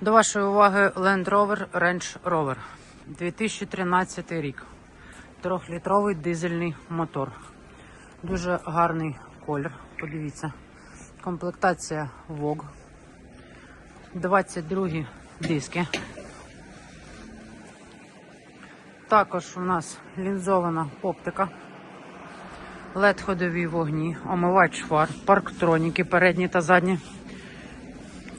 До вашої уваги Land Rover Range Rover 2013 рік. Трьохлітровий дизельний мотор. Дуже гарний колір. Подивіться. Комплектація VOG. 22 диски. Також у нас лінзована оптика. led ходові вогні, омивач фар, парктроніки передні та задні.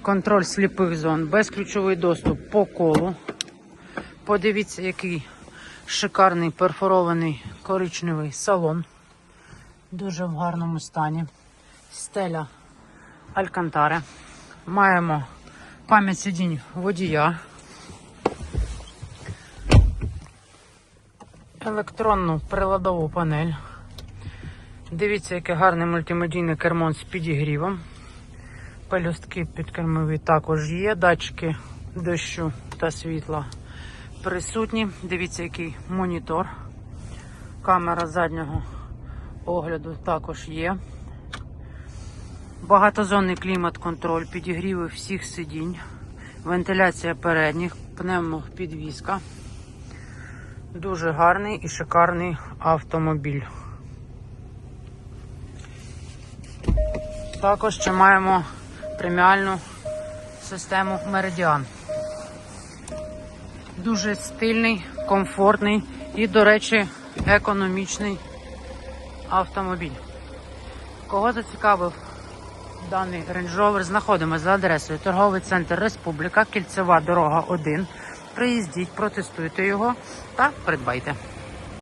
Контроль сліпих зон, безключовий доступ по колу. Подивіться, який шикарний перфорований коричневий салон. Дуже в гарному стані. Стеля Алькантаре. Маємо пам'ять сидінь водія. Електронну приладову панель. Дивіться, яке гарне мультимедійне кермон з підігрівом. Пелюстки підкермові також є. Датчики дощу та світла присутні. Дивіться, який монітор. Камера заднього огляду також є. Багатозонний клімат-контроль, підігріви всіх сидінь, вентиляція передніх, пневмопідвізка. Дуже гарний і шикарний автомобіль. Також ще маємо преміальну систему Meridian. Дуже стильний, комфортний і, до речі, економічний автомобіль. Кого зацікавив даний Range Rover, знаходимося за адресою торговий центр Республіка, кільцева дорога 1. Приїздіть, протестуйте його та придбайте.